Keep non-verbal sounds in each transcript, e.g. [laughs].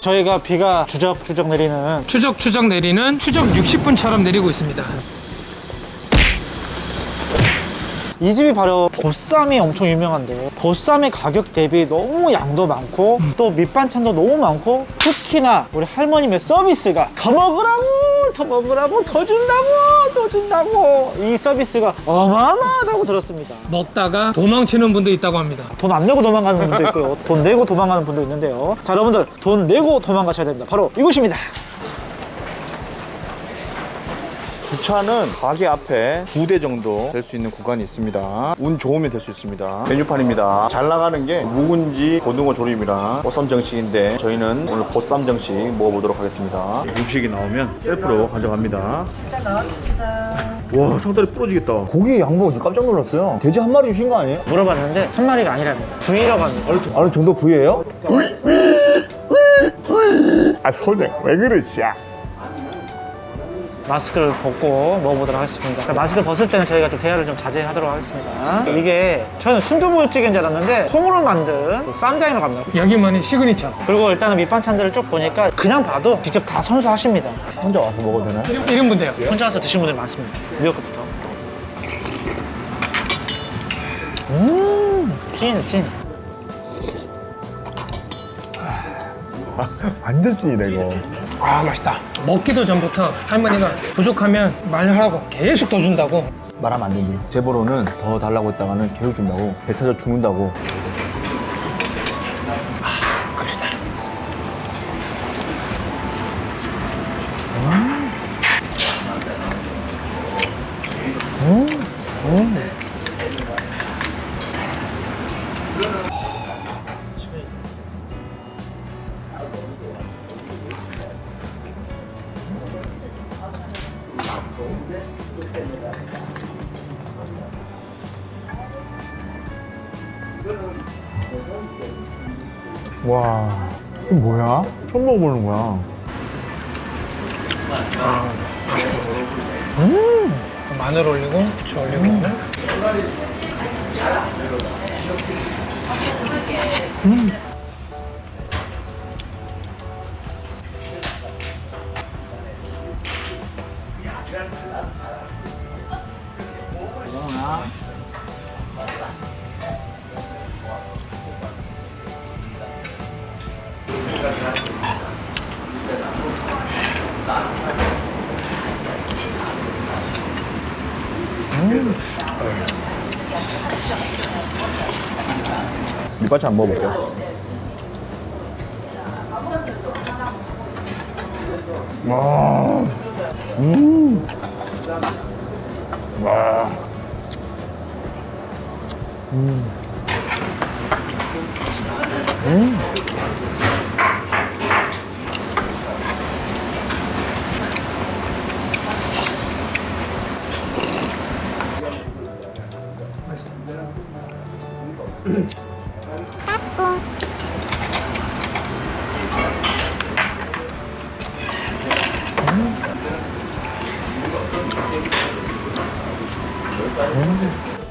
저희가 비가 주적주적 내리는 추적 추적 내리는 추적 60분처럼 내리고 있습니다. 이 집이 바로 보쌈이 엄청 유명한데 보쌈의 가격 대비 너무 양도 많고 또 밑반찬도 너무 많고 특히나 우리 할머님의 서비스가 더 먹으라고 더 먹으라고 더 준다고 더 준다고 이 서비스가 어마어마하다고 들었습니다. 먹다가 도망치는 분도 있다고 합니다. 돈 안 내고 도망가는 분도 있고요. 돈 내고 도망가는 분도 있는데요. 자 여러분들 돈 내고 도망가셔야 됩니다. 바로 이곳입니다 주차는 가게 앞에 두 대 정도 될 수 있는 구간이 있습니다. 운 좋으면 될 수 있습니다. 메뉴판입니다. 잘 나가는 게 묵은지 고등어 조림이랑 보쌈 정식인데 저희는 오늘 보쌈 정식 먹어보도록 하겠습니다. 음식이 나오면 셀프로 가져갑니다. 와 상다리 부러지겠다. 고기 양 보고 깜짝 놀랐어요. 돼지 한 마리 주신 거 아니에요? 물어봤는데 한 마리가 아니랍니다 부위라고 합니다 어느 정도 부위예요? 아 설명 왜 그러지? 마스크를 벗고 먹어보도록 하겠습니다. 자, 마스크 벗을 때는 저희가 좀 대화를 좀 자제하도록 하겠습니다. 이게 저는 순두부찌개인 줄 알았는데 콩으로 만든 그 쌈장이라고 합니다. 여기만의 시그니처. 그리고 일단은 밑반찬들을 쭉 보니까 그냥 봐도 직접 다 선수하십니다. 혼자 와서 먹어도 되나요? 1인분대요. 혼자 와서 드신 분들 많습니다. 미역국부터. 음, 찐, 찐. 완전 찐이다 이거. 아 맛있다. 먹기도 전부터 할머니가 부족하면 말하라고 계속 더 준다고. 말하면 안 되지. 제보로는 더 달라고 했다가는 계속 준다고. 배 터져 죽는다고. 와, 이게 뭐야? 처음 먹어보는 거야. 마늘 올리고 부추 올리고. 밑반찬 안 먹어볼게요. 와, 음, 와,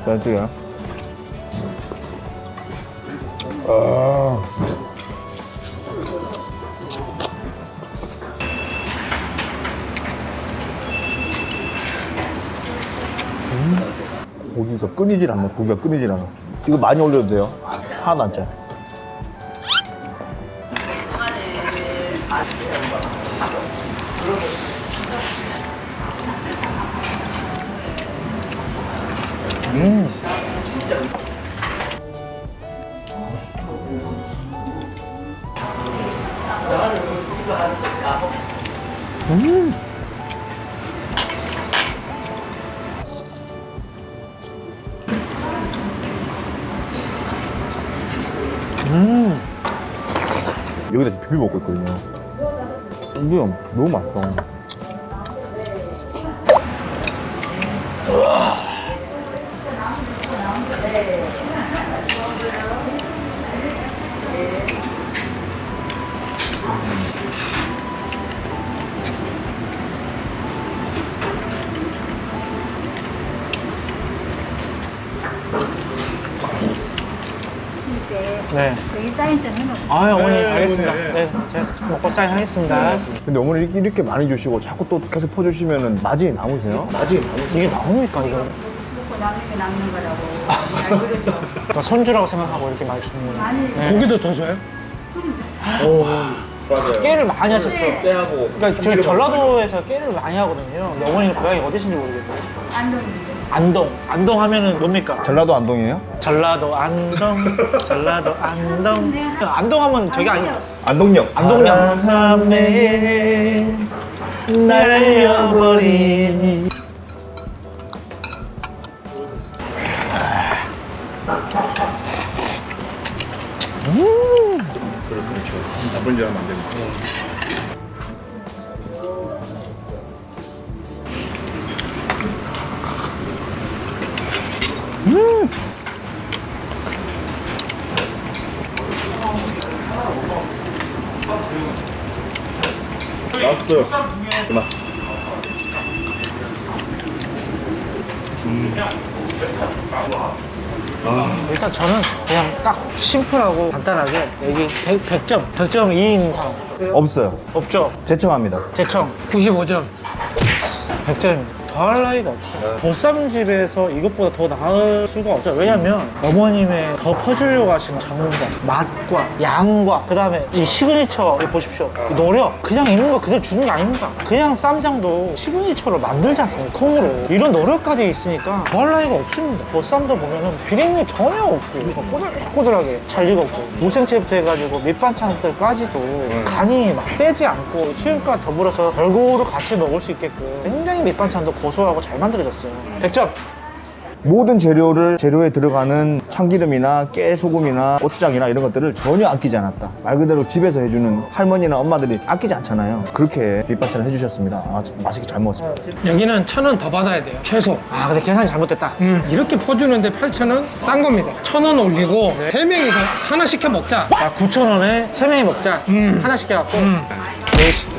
잘 찍어요. 아. 음, 고기가 끊이질 않네. 고기가 끊이질 않아. 이거 많이 올려도 돼요. 하나도 안 짜. 여기다 지금 비벼 먹고 있거든요. 이게 너무 맛있어. 그러니까 네. 사인 좀 해놓고. 아, 어머니 네, 네, 알겠습니다. 네, 네. 네. 제가 먹고 사인하겠습니다. 네, 근데 어머니 이렇게, 이렇게 많이 주시고 자꾸 또 계속 퍼주시면은 마진이 남으세요? 마진이 남으세요? 이게 나옵니까, 이거? 먹고 남는 게 남는 거라고. [laughs] 그러죠. 그러니까 손주라고 생각하고 이렇게 많이 주는 거예요. 네. 고기도 더 줘요? 오, 음, 맞아요. 깨를 많이 하셨어. 네. 깨하고. 그러니까 저희 전라도에서 깨를 많이 하거든요. 근데 어머니는 고향이 어디신지 모르겠어요. 안동입니다. 안동. 안동 하면은 뭡니까? 전라도 안동이에요? 전라도 안동. 전라도 안동. 안동 하면 저기 아니 안동역. 안동역. 바람에 날려버린. 나쁜 줄 알면 안 됩니다. 나왔어요. 그만. 일단 저는 그냥 딱 심플하고 간단하게 여기 100, 100점. 100점 2인 이상. 없어요. 없죠? 제청합니다. 제청 95점. 100점입니다. 더할 나위가 없어요. 보쌈집에서 이것보다 더 나을 수가 없죠. 왜냐면 어머님의 더 퍼주려고 하시는 정성, 맛과 양과 그 다음에 이 시그니처 보십시오. 이 노력 그냥 있는 거 그대로 주는 게 아닙니다. 그냥 쌈장도 시그니처로 만들지 않습니까? 콩으로. 이런 노력까지 있으니까 더할 나위가 없습니다. 보쌈도 보면은 비린내 전혀 없고 꼬들꼬들하게 잘 익었고 무생채부터 해가지고 밑반찬들까지도 간이 막 세지 않고 수육과 더불어서 골고루 같이 먹을 수 있게끔 굉장히 밑반찬도 고소하고 잘 만들어졌어요. 100점! 모든 재료를 재료에 들어가는 참기름이나 깨 소금이나 고추장이나 이런 것들을 전혀 아끼지 않았다. 말 그대로 집에서 해주는 할머니나 엄마들이 아끼지 않잖아요. 그렇게 밑반찬을 해주셨습니다. 아, 맛있게 잘 먹었습니다. 여기는 천 원 더 받아야 돼요. 최소. 아 근데 계산이 잘못됐다. 음, 이렇게 퍼주는데 8,000원? 싼 겁니다. 천 원 올리고 세 명이서 하나 시켜 먹자. 아 9,000원에 세명이 먹자. 음. 하나 시켜갖고 음. 네 시키.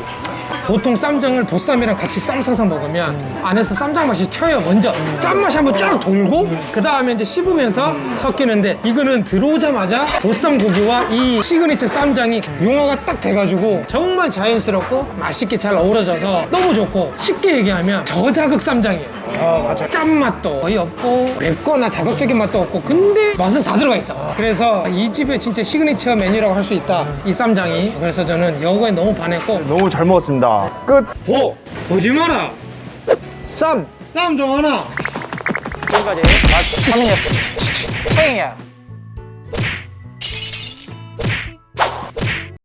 보통 쌈장을 보쌈이랑 같이 쌈 싸서 먹으면 안에서 쌈장 맛이 튀어요 먼저 짠맛이 한번 쫙 돌고 그 다음에 이제 씹으면서 섞이는데 이거는 들어오자마자 보쌈 고기와 이 시그니처 쌈장이 융화가 딱 돼가지고 정말 자연스럽고 맛있게 잘 어우러져서 너무 좋고 쉽게 얘기하면 저자극 쌈장이에요 아 맞아. 짠맛도 거의 없고 맵거나 자극적인 맛도 없고 근데 맛은 다 들어가 있어 그래서 이 집의 진짜 시그니처 메뉴라고 할 수 있다 이 쌈장이 그래서 저는 여거에 너무 반했고 너무 잘 먹었습니다. 끝! 보! 보지 마라! 쌈! 싸움 좀 하나! 지금까지 맛 3인이었습니다. 차이야.